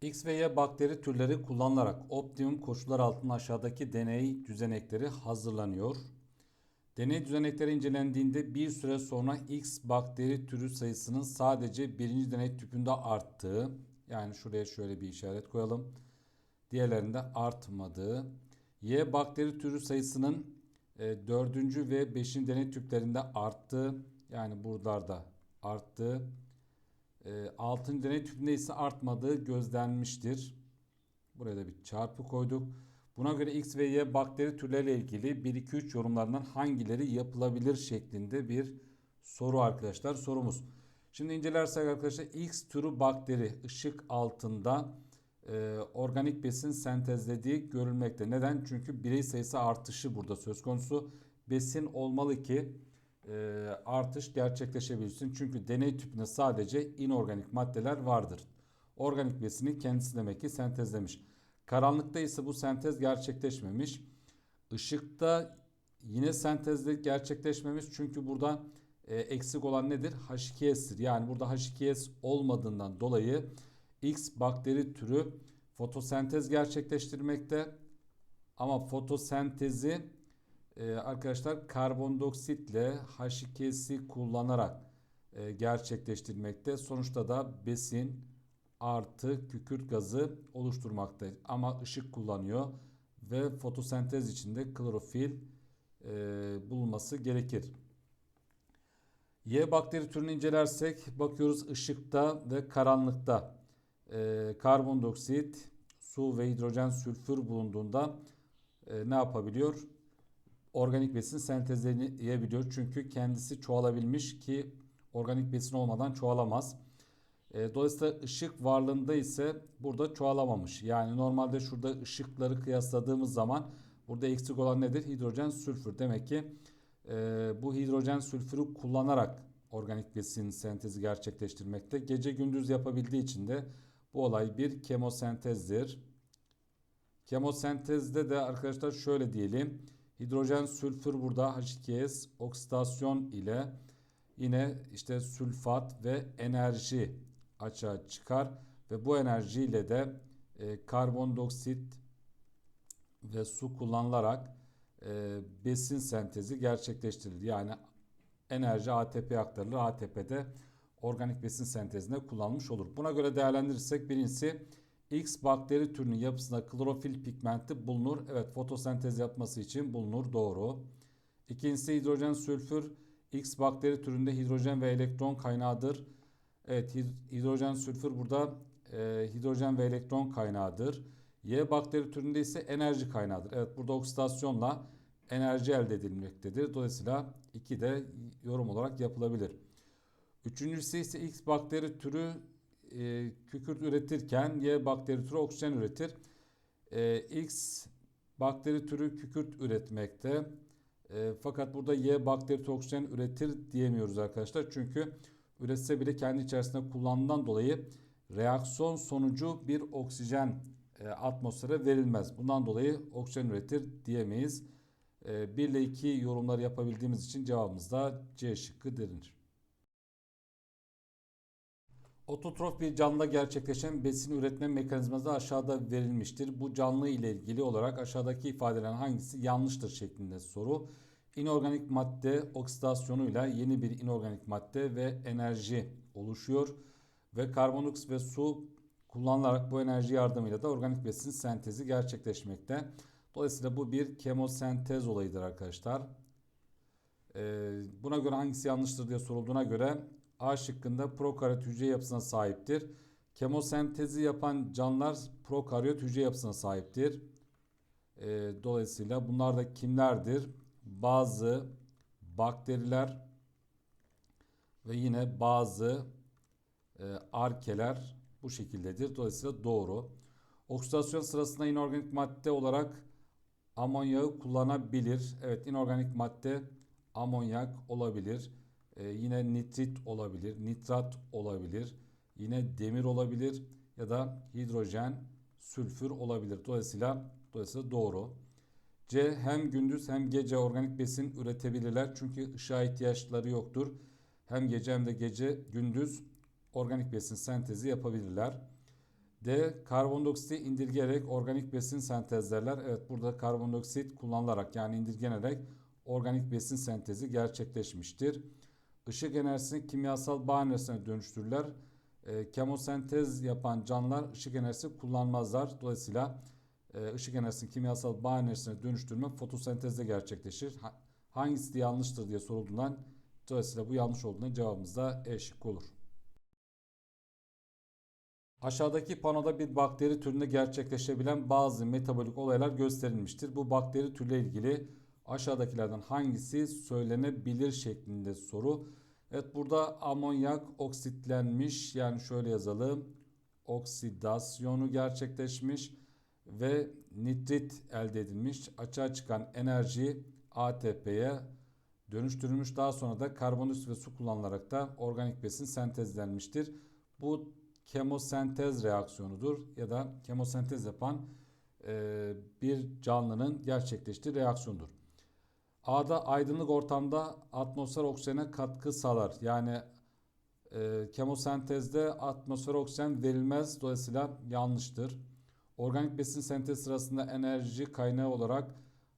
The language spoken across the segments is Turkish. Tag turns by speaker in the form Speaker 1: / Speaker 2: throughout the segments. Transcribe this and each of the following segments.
Speaker 1: X ve Y bakteri türleri kullanılarak optimum koşullar altında aşağıdaki deney düzenekleri hazırlanıyor. Deney düzenekleri incelendiğinde bir süre sonra X bakteri türü sayısının sadece birinci deney tüpünde arttığı, yani şuraya şöyle bir işaret koyalım. Diğerlerinde artmadığı, Y bakteri türü sayısının e, dördüncü ve beşinci deney tüplerinde arttığı, yani buralarda arttığı, e, 6. deney tüpünde ise artmadığı gözlenmiştir. Buraya da bir çarpı koyduk. Buna göre X ve Y bakteri türleriyle ilgili 1-2-3 yorumlarından hangileri yapılabilir şeklinde bir soru arkadaşlar sorumuz. Şimdi incelersek arkadaşlar X türü bakteri ışık altında e, organik besin sentezlediği görülmekte. Neden? Çünkü birey sayısı artışı burada söz konusu. Besin olmalı ki artış gerçekleşebilsin. Çünkü deney tüpünde sadece inorganik maddeler vardır. Organik besini kendisi demek ki sentezlemiş. Karanlıkta ise bu sentez gerçekleşmemiş. Işıkta yine sentezde gerçekleşmemiş. Çünkü burada e, eksik olan nedir? H2S'tir. Yani burada H2S olmadığından dolayı X bakteri türü fotosentez gerçekleştirmekte. Ama fotosentezi e, arkadaşlar karbondioksitle H2S'i kullanarak e, gerçekleştirmekte. Sonuçta da besin artı kükürt gazı oluşturmakta. Ama ışık kullanıyor ve fotosentez içinde klorofil e, bulunması gerekir. Y bakteri türünü incelersek bakıyoruz ışıkta ve karanlıkta e, karbondioksit, su ve hidrojen sülfür bulunduğunda e, ne yapabiliyor? Organik besin sentezleyebiliyor. Çünkü kendisi çoğalabilmiş ki organik besin olmadan çoğalamaz. E, dolayısıyla ışık varlığında ise burada çoğalamamış. Yani normalde şurada ışıkları kıyasladığımız zaman burada eksik olan nedir? Hidrojen sülfür. Demek ki e, bu hidrojen sülfürü kullanarak organik besin sentezi gerçekleştirmekte. Gece gündüz yapabildiği için de bu olay bir kemosentezdir. Kemosentezde de arkadaşlar şöyle diyelim. Hidrojen sülfür burada H2S oksidasyon ile yine işte sülfat ve enerji açığa çıkar ve bu enerjiyle de e, karbondioksit ve su kullanılarak e, besin sentezi gerçekleştirilir. Yani enerji ATP aktarılır. ATP'de organik besin sentezinde kullanılmış olur. Buna göre değerlendirirsek birincisi X bakteri türünün yapısında klorofil pigmenti bulunur. Evet fotosentez yapması için bulunur. Doğru. İkincisi hidrojen sülfür X bakteri türünde hidrojen ve elektron kaynağıdır. Evet hidrojen sülfür burada e, hidrojen ve elektron kaynağıdır. Y bakteri türünde ise enerji kaynağıdır. Evet burada oksidasyonla enerji elde edilmektedir. Dolayısıyla 2 de yorum olarak yapılabilir. Üçüncüsü ise X bakteri türü e, kükürt üretirken Y bakteri türü oksijen üretir. E, X bakteri türü kükürt üretmekte. E, fakat burada Y bakteri türü oksijen üretir diyemiyoruz arkadaşlar. Çünkü üretse bile kendi içerisinde kullandığından dolayı reaksiyon sonucu bir oksijen e, atmosfere verilmez. Bundan dolayı oksijen üretir diyemeyiz. E, 1 ile 2 yorumları yapabildiğimiz için cevabımız da C şıkkı derinir. Ototrof bir canlıda gerçekleşen besin üretme mekanizması aşağıda verilmiştir. Bu canlı ile ilgili olarak aşağıdaki ifadelerin hangisi yanlıştır şeklinde soru. İnorganik madde oksidasyonuyla yeni bir inorganik madde ve enerji oluşuyor ve karbondioksit ve su kullanılarak bu enerji yardımıyla da organik besin sentezi gerçekleşmekte. Dolayısıyla bu bir kemosentez olayıdır arkadaşlar. Ee, buna göre hangisi yanlıştır diye sorulduğuna göre A şıkkında prokaryot hücre yapısına sahiptir. Kemosentezi yapan canlılar prokaryot hücre yapısına sahiptir. Ee, dolayısıyla bunlar da kimlerdir? Bazı bakteriler ve yine bazı e, arkeler bu şekildedir. Dolayısıyla doğru. Oksidasyon sırasında inorganik madde olarak amonyağı kullanabilir. Evet inorganik madde amonyak olabilir. Ee, yine nitrit olabilir, nitrat olabilir. Yine demir olabilir ya da hidrojen, sülfür olabilir. Dolayısıyla dolayısıyla doğru. C hem gündüz hem gece organik besin üretebilirler. Çünkü ışığa ihtiyaçları yoktur. Hem gece hem de gece gündüz organik besin sentezi yapabilirler. D. Karbondioksiti indirgeyerek organik besin sentezlerler. Evet burada karbondioksit kullanılarak yani indirgenerek organik besin sentezi gerçekleşmiştir. Işık enerjisini kimyasal bağ enerjisine dönüştürürler. E, kemosentez yapan canlılar ışık enerjisi kullanmazlar. Dolayısıyla e, ışık enerjisini kimyasal bağ enerjisine dönüştürme fotosentezde gerçekleşir. Ha, hangisi yanlıştır diye sorulduğundan dolayısıyla bu yanlış olduğundan cevabımız da E olur. Aşağıdaki panoda bir bakteri türünde gerçekleşebilen bazı metabolik olaylar gösterilmiştir. Bu bakteri türüyle ilgili aşağıdakilerden hangisi söylenebilir şeklinde soru. Evet burada amonyak oksitlenmiş yani şöyle yazalım. Oksidasyonu gerçekleşmiş ve nitrit elde edilmiş. Açığa çıkan enerji ATP'ye dönüştürülmüş. Daha sonra da karbondioksit ve su kullanılarak da organik besin sentezlenmiştir. Bu kemosentez reaksiyonudur ya da kemosentez yapan bir canlının gerçekleştiği reaksiyondur. A'da aydınlık ortamda atmosfer oksijene katkı sağlar. Yani e, kemosentezde atmosfer oksijen verilmez. Dolayısıyla yanlıştır. Organik besin sentez sırasında enerji kaynağı olarak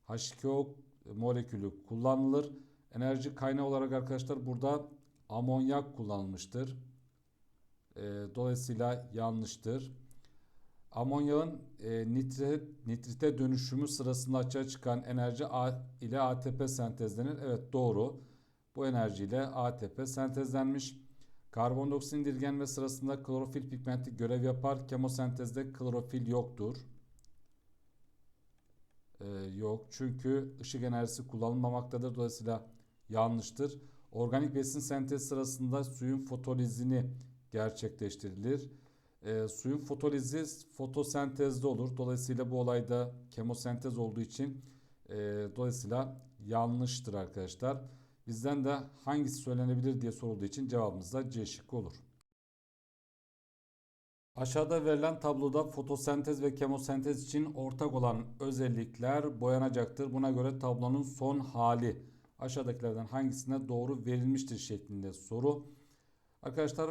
Speaker 1: H2O molekülü kullanılır. Enerji kaynağı olarak arkadaşlar burada amonyak kullanılmıştır. E, dolayısıyla yanlıştır. Amonyağın e, nitrit, nitrite dönüşümü sırasında açığa çıkan enerji A ile ATP sentezlenir. Evet doğru. Bu enerjiyle ATP sentezlenmiş. Karbondioksit indirgenme sırasında klorofil pigmenti görev yapar. Kemosentezde klorofil yoktur. Ee, yok. Çünkü ışık enerjisi kullanılmamaktadır. Dolayısıyla yanlıştır. Organik besin sentez sırasında suyun fotolizini gerçekleştirilir. E, suyun fotolizi fotosentezde olur. Dolayısıyla bu olayda kemosentez olduğu için e, dolayısıyla yanlıştır arkadaşlar. Bizden de hangisi söylenebilir diye sorulduğu için cevabımız da C şıkkı olur. Aşağıda verilen tabloda fotosentez ve kemosentez için ortak olan özellikler boyanacaktır. Buna göre tablonun son hali aşağıdakilerden hangisine doğru verilmiştir şeklinde soru. Arkadaşlar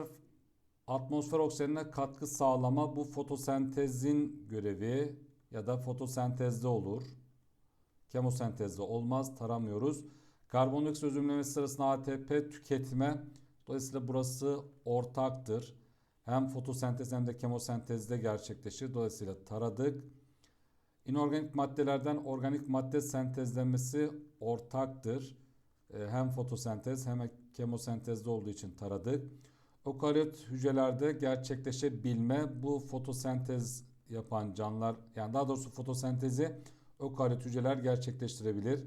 Speaker 1: atmosfer oksijenine katkı sağlama bu fotosentezin görevi ya da fotosentezde olur. Kemosentezde olmaz taramıyoruz. Karbondioksit özümlemesi sırasında ATP tüketme dolayısıyla burası ortaktır. Hem fotosentez hem de kemosentezde gerçekleşir. Dolayısıyla taradık. İnorganik maddelerden organik madde sentezlenmesi ortaktır. Ee, hem fotosentez hem kemosentezde olduğu için taradık. Ökaryot hücrelerde gerçekleşebilme bu fotosentez yapan canlılar yani daha doğrusu fotosentezi ökaryot hücreler gerçekleştirebilir.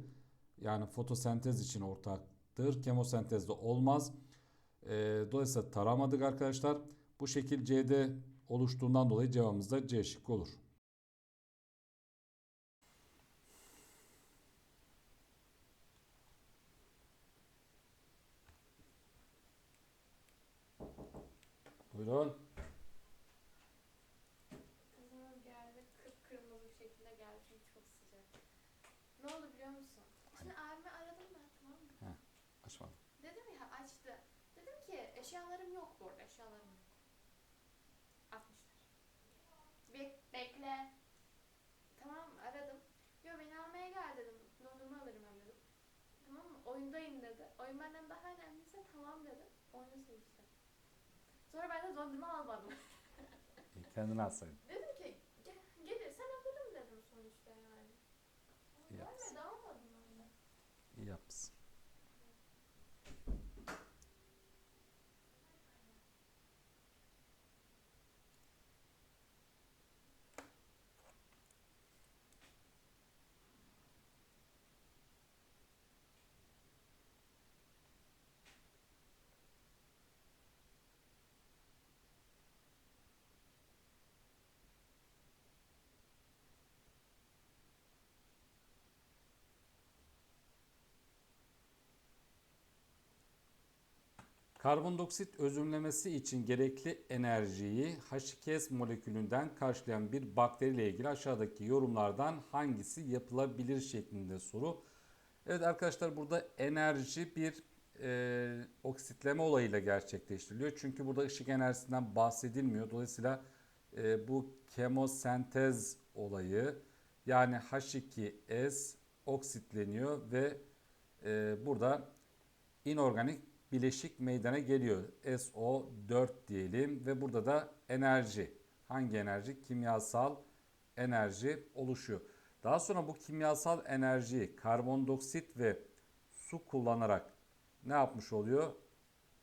Speaker 1: Yani fotosentez için ortaktır. Kemosentezde olmaz. E, dolayısıyla taramadık arkadaşlar. Bu şekil C'de oluştuğundan dolayı cevabımız da C şıkkı olur. Buyurun.
Speaker 2: Kızımız geldi, kıpkırmızı bir şekilde geldi çünkü çok sıcak. Ne oldu biliyor musun? Şimdi abimi aradım ben tamam mı?
Speaker 1: Açmadım.
Speaker 2: Dedim ya açtı. Dedim ki eşyalarım yok bu arada eşyalarım yok. Atmışlar. Bek bekle. Tamam aradım. Yo beni almaya gel dedim. Dondurma alırım hem dedim. Tamam mı? Oyundayım dedi. Oyun benden daha önemliyse tamam dedim. Oyunu seçtim. Sonra ben de dondurma almadım.
Speaker 1: Kendini atsaydın.
Speaker 2: Dedim ki "Gel- gelirsen alırım dedim sonuçta yani.
Speaker 1: İyi yapmışsın.
Speaker 2: Gelmedi almadım öyle.
Speaker 1: İyi yapmışsın. Karbondioksit özümlemesi için gerekli enerjiyi H2S molekülünden karşılayan bir bakteriyle ilgili aşağıdaki yorumlardan hangisi yapılabilir şeklinde soru. Evet arkadaşlar burada enerji bir e, oksitleme olayıyla gerçekleştiriliyor. Çünkü burada ışık enerjisinden bahsedilmiyor. Dolayısıyla e, bu kemosentez olayı yani H2S oksitleniyor ve e, burada inorganik bileşik meydana geliyor. SO4 diyelim ve burada da enerji. Hangi enerji? Kimyasal enerji oluşuyor. Daha sonra bu kimyasal enerjiyi karbondioksit ve su kullanarak ne yapmış oluyor?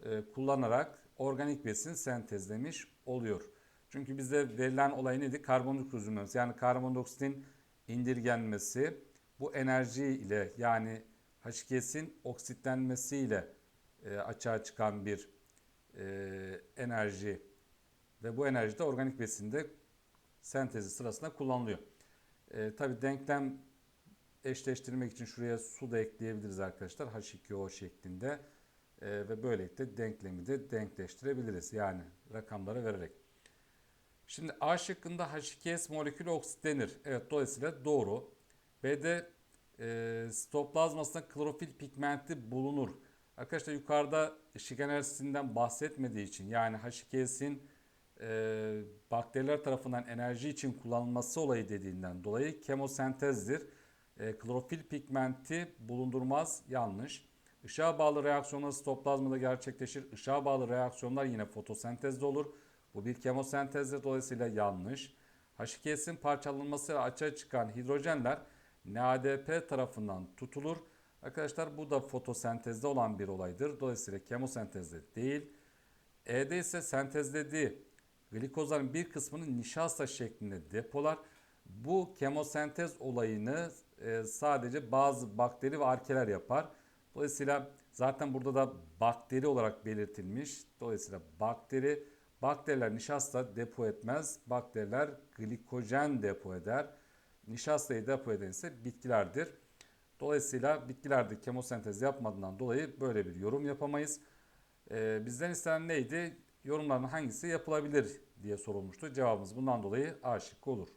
Speaker 1: Ee, kullanarak organik besin sentezlemiş oluyor. Çünkü bizde verilen olay neydi? Karbondioksit üzülmemiz. Yani karbondioksitin indirgenmesi bu enerji ile yani H2S'in oksitlenmesiyle e, açığa çıkan bir e, enerji ve bu enerji de organik besinde sentezi sırasında kullanılıyor. E, Tabi denklem eşleştirmek için şuraya su da ekleyebiliriz arkadaşlar H2O şeklinde E, ve böylelikle denklemi de denkleştirebiliriz yani rakamları vererek. Şimdi A şıkkında H2S molekülü oksitlenir. Evet dolayısıyla doğru. B'de e, sitoplazmasında klorofil pigmenti bulunur. Arkadaşlar yukarıda ışık enerjisinden bahsetmediği için yani H2S'in e, bakteriler tarafından enerji için kullanılması olayı dediğinden dolayı kemosentezdir. E, klorofil pigmenti bulundurmaz yanlış. Işığa bağlı reaksiyonlar sitoplazmada gerçekleşir. Işığa bağlı reaksiyonlar yine fotosentezde olur. Bu bir kemosentezdir dolayısıyla yanlış. H2S'in parçalanmasıyla açığa çıkan hidrojenler NADP tarafından tutulur. Arkadaşlar bu da fotosentezde olan bir olaydır. Dolayısıyla kemosentezde değil. E'de ise sentezlediği glikozların bir kısmını nişasta şeklinde depolar. Bu kemosentez olayını e, sadece bazı bakteri ve arkeler yapar. Dolayısıyla zaten burada da bakteri olarak belirtilmiş. Dolayısıyla bakteri, bakteriler nişasta depo etmez. Bakteriler glikojen depo eder. Nişastayı depo eden ise bitkilerdir. Dolayısıyla bitkilerde kemosentez yapmadığından dolayı böyle bir yorum yapamayız. Ee, bizden istenen neydi? Yorumların hangisi yapılabilir diye sorulmuştu. Cevabımız bundan dolayı A şıkkı olur.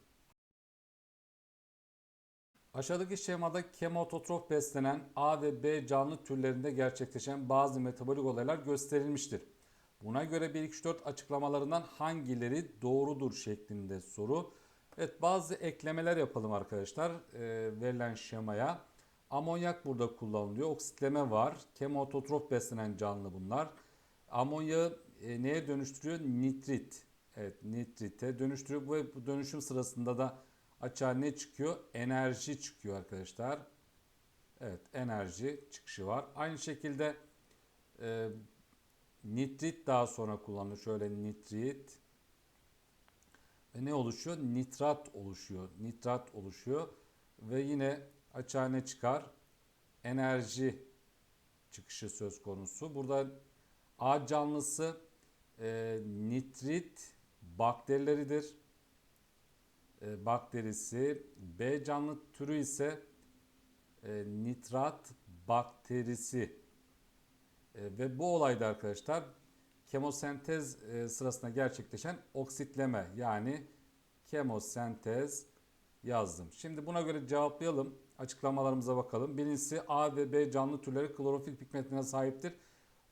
Speaker 1: Aşağıdaki şemada kemototrof beslenen A ve B canlı türlerinde gerçekleşen bazı metabolik olaylar gösterilmiştir. Buna göre 1 2 3 4 açıklamalarından hangileri doğrudur şeklinde soru. Evet bazı eklemeler yapalım arkadaşlar e, verilen şemaya. Amonyak burada kullanılıyor. Oksitleme var. Kemototrof beslenen canlı bunlar. Amonyağı e, neye dönüştürüyor? Nitrit. Evet nitrite dönüştürüyor. Bu, bu dönüşüm sırasında da açığa ne çıkıyor? Enerji çıkıyor arkadaşlar. Evet enerji çıkışı var. Aynı şekilde e, nitrit daha sonra kullanılıyor. Şöyle nitrit. Ve ne oluşuyor? Nitrat oluşuyor. Nitrat oluşuyor. Ve yine açığa ne çıkar? Enerji çıkışı söz konusu. Burada A canlısı e, nitrit bakterileridir. E, bakterisi. B canlı türü ise e, nitrat bakterisi. E, ve bu olayda arkadaşlar kemosentez e, sırasında gerçekleşen oksitleme yani kemosentez yazdım. Şimdi buna göre cevaplayalım. Açıklamalarımıza bakalım. Birincisi A ve B canlı türleri klorofil pigmentine sahiptir.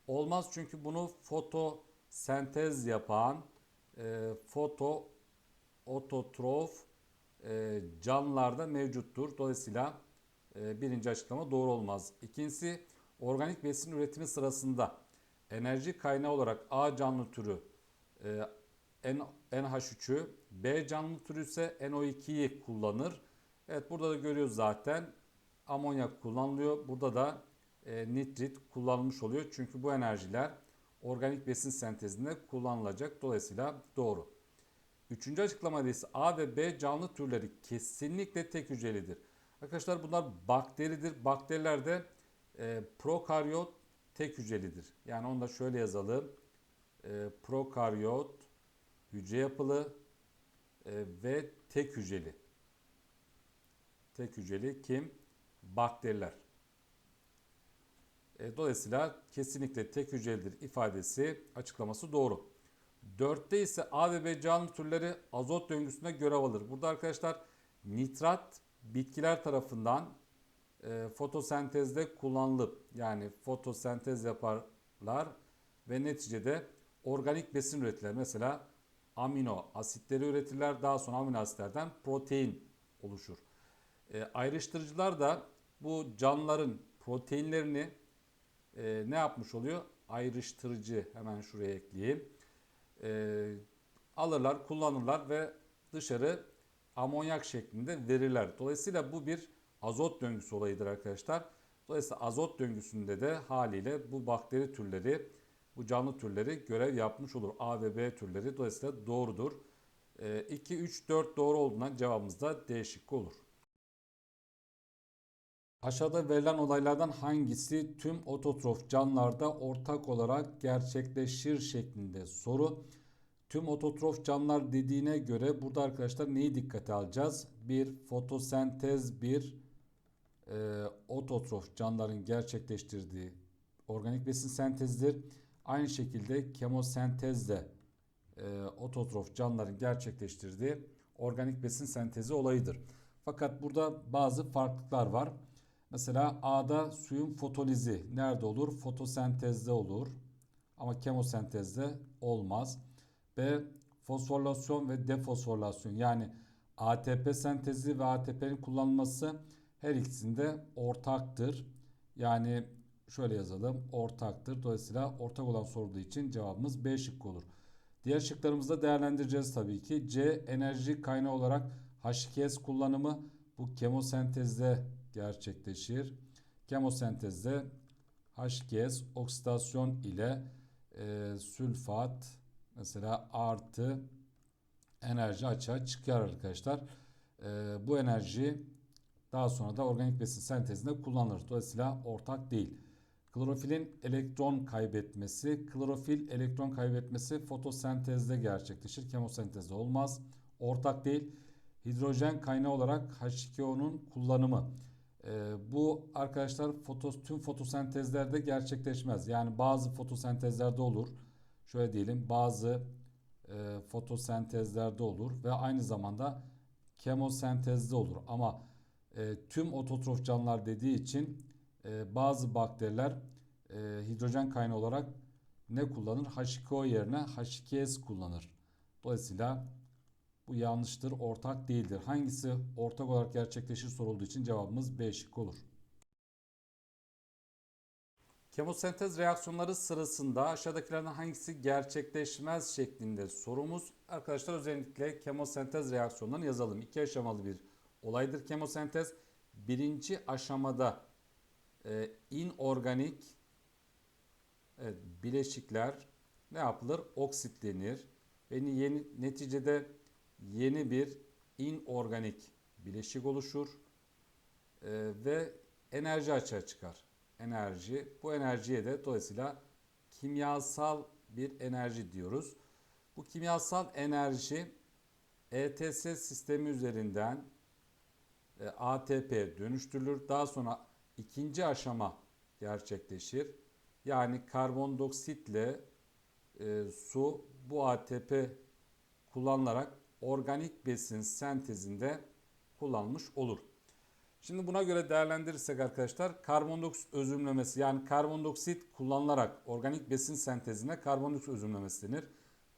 Speaker 1: Olmaz çünkü bunu fotosentez yapan e, foto ototrof e, canlılarda mevcuttur. Dolayısıyla e, birinci açıklama doğru olmaz. İkincisi organik besin üretimi sırasında enerji kaynağı olarak A canlı türü e, NH3'ü, B canlı türü ise NO2'yi kullanır. Evet burada da görüyoruz zaten amonyak kullanılıyor. Burada da e, nitrit kullanılmış oluyor. Çünkü bu enerjiler organik besin sentezinde kullanılacak. Dolayısıyla doğru. Üçüncü açıklamada ise A ve B canlı türleri kesinlikle tek hücrelidir. Arkadaşlar bunlar bakteridir. Bakterilerde e, prokaryot tek hücrelidir. Yani onu da şöyle yazalım. E, prokaryot hücre yapılı e, ve tek hücreli. Tek hücreli kim? Bakteriler. E, dolayısıyla kesinlikle tek hücrelidir ifadesi açıklaması doğru. Dörtte ise A ve B canlı türleri azot döngüsünde görev alır. Burada arkadaşlar nitrat bitkiler tarafından e, fotosentezde kullanılıp yani fotosentez yaparlar ve neticede organik besin üretirler. Mesela amino asitleri üretirler. Daha sonra amino asitlerden protein oluşur. E, ayrıştırıcılar da bu canlıların proteinlerini e, ne yapmış oluyor? Ayrıştırıcı hemen şuraya ekleyeyim. E, alırlar, kullanırlar ve dışarı amonyak şeklinde verirler. Dolayısıyla bu bir azot döngüsü olayıdır arkadaşlar. Dolayısıyla azot döngüsünde de haliyle bu bakteri türleri, bu canlı türleri görev yapmış olur. A ve B türleri dolayısıyla doğrudur. 2, 3, 4 doğru olduğundan cevabımız da D şıkkı olur. Aşağıda verilen olaylardan hangisi tüm ototrof canlılarda ortak olarak gerçekleşir şeklinde soru. Tüm ototrof canlılar dediğine göre burada arkadaşlar neyi dikkate alacağız? Bir fotosentez, bir e, ototrof canlıların gerçekleştirdiği organik besin sentezidir. Aynı şekilde kemosentez de e, ototrof canlıların gerçekleştirdiği organik besin sentezi olayıdır. Fakat burada bazı farklılıklar var. Mesela A'da suyun fotolizi nerede olur? Fotosentezde olur. Ama kemosentezde olmaz. B fosforilasyon ve defosforilasyon yani ATP sentezi ve ATP'nin kullanılması her ikisinde ortaktır. Yani şöyle yazalım ortaktır. Dolayısıyla ortak olan sorduğu için cevabımız B şıkkı olur. Diğer şıklarımızı da değerlendireceğiz tabii ki. C enerji kaynağı olarak H2S kullanımı bu kemosentezde gerçekleşir. Kemosentezde H2S oksidasyon ile e, sülfat mesela artı enerji açığa çıkar arkadaşlar. E, bu enerji daha sonra da organik besin sentezinde kullanılır. Dolayısıyla ortak değil. Klorofilin elektron kaybetmesi, klorofil elektron kaybetmesi fotosentezde gerçekleşir. Kemosentezde olmaz. Ortak değil. Hidrojen kaynağı olarak H2O'nun kullanımı. Ee, bu arkadaşlar fotos, tüm fotosentezlerde gerçekleşmez. Yani bazı fotosentezlerde olur. Şöyle diyelim bazı e, fotosentezlerde olur ve aynı zamanda kemosentezde olur. Ama e, tüm ototrof canlılar dediği için e, bazı bakteriler e, hidrojen kaynağı olarak ne kullanır? H2O yerine H2S kullanır. Dolayısıyla bu yanlıştır, ortak değildir. Hangisi ortak olarak gerçekleşir sorulduğu için cevabımız B şıkkı olur. Kemosentez reaksiyonları sırasında aşağıdakilerden hangisi gerçekleşmez şeklinde sorumuz. Arkadaşlar özellikle kemosentez reaksiyonlarını yazalım. İki aşamalı bir olaydır kemosentez. Birinci aşamada e, inorganik evet, bileşikler ne yapılır? Oksitlenir. Ve yeni, neticede yeni bir inorganik bileşik oluşur. E, ve enerji açığa çıkar. Enerji. Bu enerjiye de dolayısıyla kimyasal bir enerji diyoruz. Bu kimyasal enerji ETS sistemi üzerinden e, ATP dönüştürülür. Daha sonra ikinci aşama gerçekleşir. Yani karbondioksitle e, su bu ATP kullanılarak organik besin sentezinde kullanılmış olur. Şimdi buna göre değerlendirirsek arkadaşlar karbondioksit özümlemesi yani karbondioksit kullanılarak organik besin sentezine karbondioksit özümlemesi denir.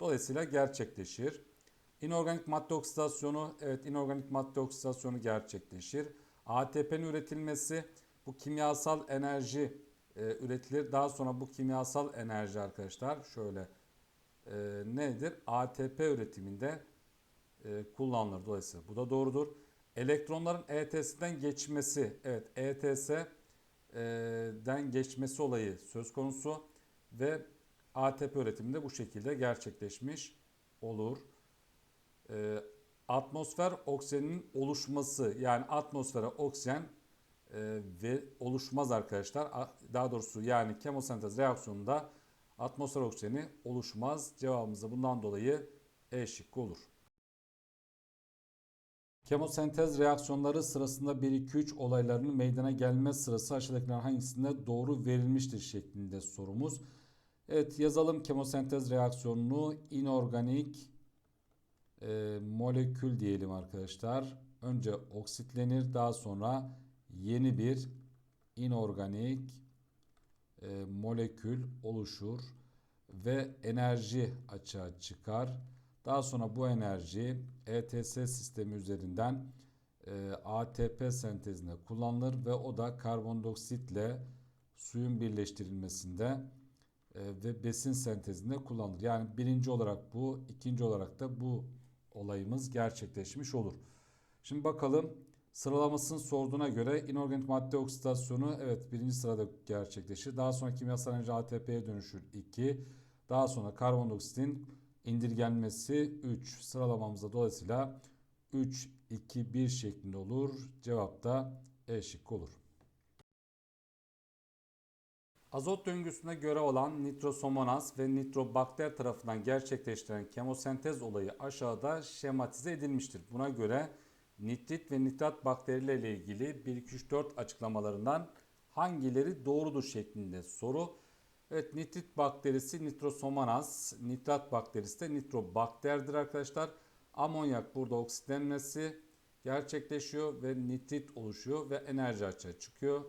Speaker 1: Dolayısıyla gerçekleşir. İnorganik madde oksidasyonu, evet inorganik madde oksidasyonu gerçekleşir. ATP'nin üretilmesi bu kimyasal enerji e, üretilir. Daha sonra bu kimyasal enerji arkadaşlar şöyle e, nedir? ATP üretiminde e, kullanılır. Dolayısıyla bu da doğrudur. Elektronların ETS'den geçmesi, evet ETS'den geçmesi olayı söz konusu ve ATP üretiminde bu şekilde gerçekleşmiş olur. E, atmosfer oksijenin oluşması yani atmosfere oksijen e, ve oluşmaz arkadaşlar. Daha doğrusu yani kemosentez reaksiyonunda atmosfer oksijeni oluşmaz. Cevabımız da bundan dolayı E şıkkı olur. Kemosentez reaksiyonları sırasında 1-2-3 olaylarının meydana gelme sırası aşağıdakilerden hangisinde doğru verilmiştir şeklinde sorumuz. Evet yazalım kemosentez reaksiyonunu inorganik e, molekül diyelim arkadaşlar. Önce oksitlenir daha sonra yeni bir inorganik e, molekül oluşur ve enerji açığa çıkar. Daha sonra bu enerji ETS sistemi üzerinden e, ATP sentezine kullanılır ve o da karbondioksitle suyun birleştirilmesinde e, ve besin sentezinde kullanılır. Yani birinci olarak bu, ikinci olarak da bu olayımız gerçekleşmiş olur. Şimdi bakalım sıralamasını sorduğuna göre inorganik madde oksidasyonu evet birinci sırada gerçekleşir. Daha sonra kimyasal enerji ATP'ye dönüşür 2. Daha sonra karbondioksitin indirgenmesi 3. Sıralamamızda dolayısıyla 3, 2, 1 şeklinde olur. Cevap da E şıkkı olur. Azot döngüsüne göre olan nitrosomonas ve nitrobakter tarafından gerçekleştirilen kemosentez olayı aşağıda şematize edilmiştir. Buna göre nitrit ve nitrat bakterileriyle ilgili 1, 2, 3, 4 açıklamalarından hangileri doğrudur şeklinde soru. Evet nitrit bakterisi nitrosomonas, nitrat bakterisi de nitrobakterdir arkadaşlar. Amonyak burada oksitlenmesi gerçekleşiyor ve nitrit oluşuyor ve enerji açığa çıkıyor.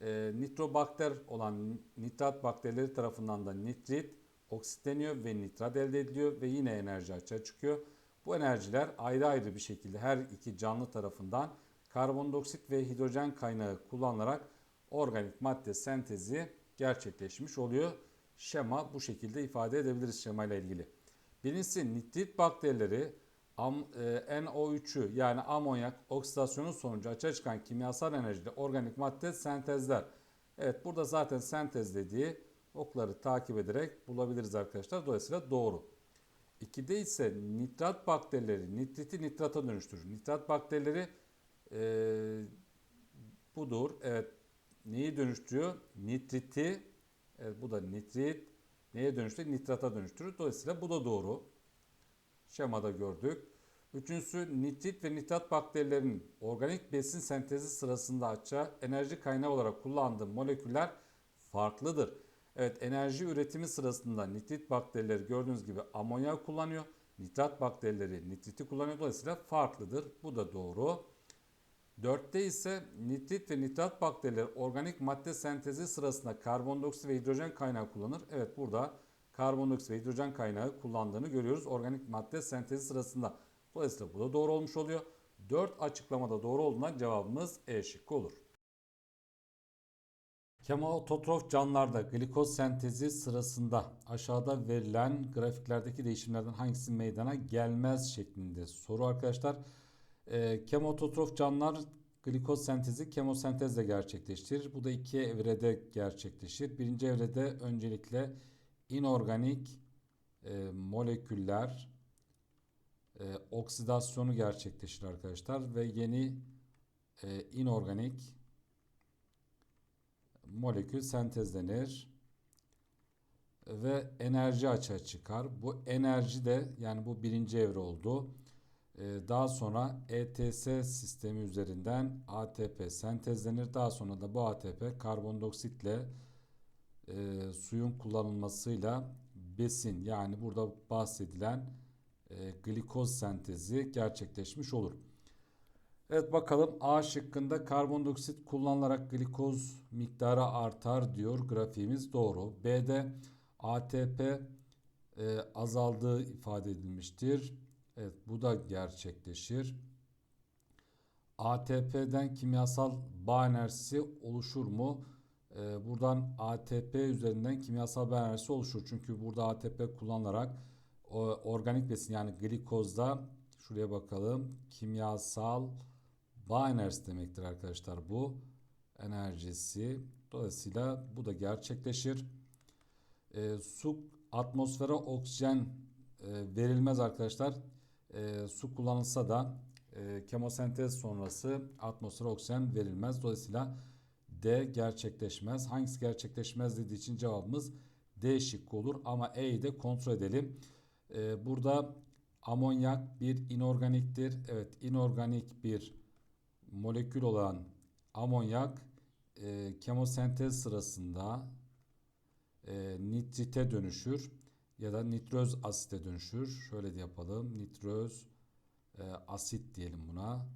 Speaker 1: E, nitrobakter olan nitrat bakterileri tarafından da nitrit oksitleniyor ve nitrat elde ediliyor ve yine enerji açığa çıkıyor. Bu enerjiler ayrı ayrı bir şekilde her iki canlı tarafından karbondioksit ve hidrojen kaynağı kullanılarak organik madde sentezi gerçekleşmiş oluyor. Şema bu şekilde ifade edebiliriz şema ile ilgili. Birincisi nitrit bakterileri e, NO3'ü yani amonyak oksidasyonu sonucu açığa çıkan kimyasal enerjili organik madde sentezler. Evet burada zaten sentez dediği okları takip ederek bulabiliriz arkadaşlar. Dolayısıyla doğru. 2'de ise nitrat bakterileri nitriti nitrata dönüştürür. Nitrat bakterileri e, budur. Evet neyi dönüştürüyor? Nitriti evet bu da nitrit neye dönüştürüyor? Nitrata dönüştürür. Dolayısıyla bu da doğru. Şemada gördük. Üçüncüsü nitrit ve nitrat bakterilerinin organik besin sentezi sırasında açığa enerji kaynağı olarak kullandığı moleküller farklıdır. Evet enerji üretimi sırasında nitrit bakterileri gördüğünüz gibi amonya kullanıyor. Nitrat bakterileri nitriti kullanıyor. Dolayısıyla farklıdır. Bu da doğru. Dörtte ise nitrit ve nitrat bakterileri organik madde sentezi sırasında karbondioksit ve hidrojen kaynağı kullanır. Evet burada karbondioksit ve hidrojen kaynağı kullandığını görüyoruz organik madde sentezi sırasında. Dolayısıyla bu da doğru olmuş oluyor. 4 açıklamada doğru olduğundan cevabımız E şıkkı olur. Kemototrof canlılarda glikoz sentezi sırasında aşağıda verilen grafiklerdeki değişimlerden hangisi meydana gelmez şeklinde soru arkadaşlar. E, kemototrof canlılar glikoz sentezi kemosentezle gerçekleştirir. Bu da iki evrede gerçekleşir. Birinci evrede öncelikle inorganik e, moleküller e, oksidasyonu gerçekleşir arkadaşlar ve yeni e, inorganik molekül sentezlenir ve enerji açığa çıkar. Bu enerji de yani bu birinci evre oldu. Ee, daha sonra ETS sistemi üzerinden ATP sentezlenir. Daha sonra da bu ATP karbondioksitle e, suyun kullanılmasıyla besin yani burada bahsedilen e, glikoz sentezi gerçekleşmiş olur. Evet bakalım A şıkkında karbondioksit kullanılarak glikoz miktarı artar diyor grafiğimiz doğru. B'de ATP e, azaldığı ifade edilmiştir. Evet bu da gerçekleşir. ATP'den kimyasal bağ enerjisi oluşur mu? Ee, buradan ATP üzerinden kimyasal bağ enerjisi oluşur. Çünkü burada ATP kullanılarak o, organik besin yani glikozda şuraya bakalım kimyasal bağ enerjisi demektir arkadaşlar bu enerjisi. Dolayısıyla bu da gerçekleşir. Ee, su atmosfere oksijen e, verilmez arkadaşlar. E, su kullanılsa da e, kemosentez sonrası atmosfere oksijen verilmez. Dolayısıyla D gerçekleşmez. Hangisi gerçekleşmez dediği için cevabımız D şıkkı olur. Ama E'yi de kontrol edelim. E, burada amonyak bir inorganiktir. Evet inorganik bir molekül olan amonyak e, kemosentez sırasında e, nitrite dönüşür ya da nitröz asite dönüşür. Şöyle de yapalım. Nitröz e, asit diyelim buna.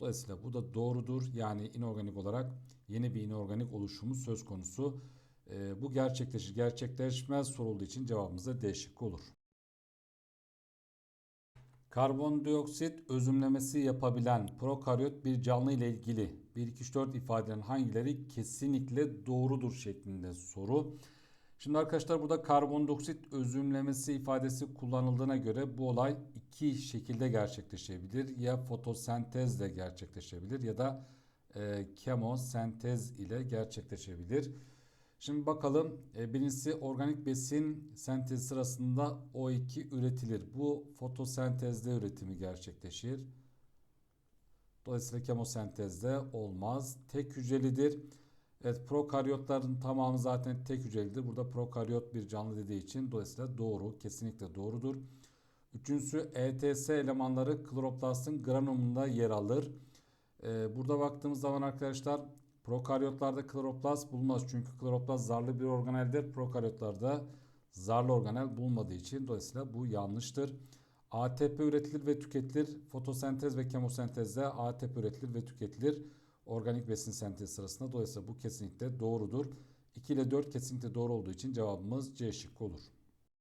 Speaker 1: Dolayısıyla bu da doğrudur. Yani inorganik olarak yeni bir inorganik oluşumu söz konusu. E, bu gerçekleşir gerçekleşmez sorulduğu için cevabımız da D şıkkı olur. Karbondioksit özümlemesi yapabilen prokaryot bir canlı ile ilgili 1 2 3 4 ifadelerin hangileri kesinlikle doğrudur şeklinde soru. Şimdi arkadaşlar burada karbondioksit özümlemesi ifadesi kullanıldığına göre bu olay iki şekilde gerçekleşebilir. Ya fotosentezle gerçekleşebilir ya da e, kemosentez ile gerçekleşebilir. Şimdi bakalım e, birincisi organik besin sentezi sırasında O2 üretilir. Bu fotosentezde üretimi gerçekleşir. Dolayısıyla kemosentezde olmaz. Tek hücrelidir. Evet prokaryotların tamamı zaten tek hücrelidir. Burada prokaryot bir canlı dediği için dolayısıyla doğru. Kesinlikle doğrudur. Üçüncüsü ETS elemanları kloroplastın granumunda yer alır. Ee, burada baktığımız zaman arkadaşlar prokaryotlarda kloroplast bulunmaz. Çünkü kloroplast zarlı bir organeldir. Prokaryotlarda zarlı organel bulunmadığı için dolayısıyla bu yanlıştır. ATP üretilir ve tüketilir. Fotosentez ve kemosentezde ATP üretilir ve tüketilir. Organik besin sentezi sırasında. Dolayısıyla bu kesinlikle doğrudur. 2 ile 4 kesinlikle doğru olduğu için cevabımız C şıkkı olur.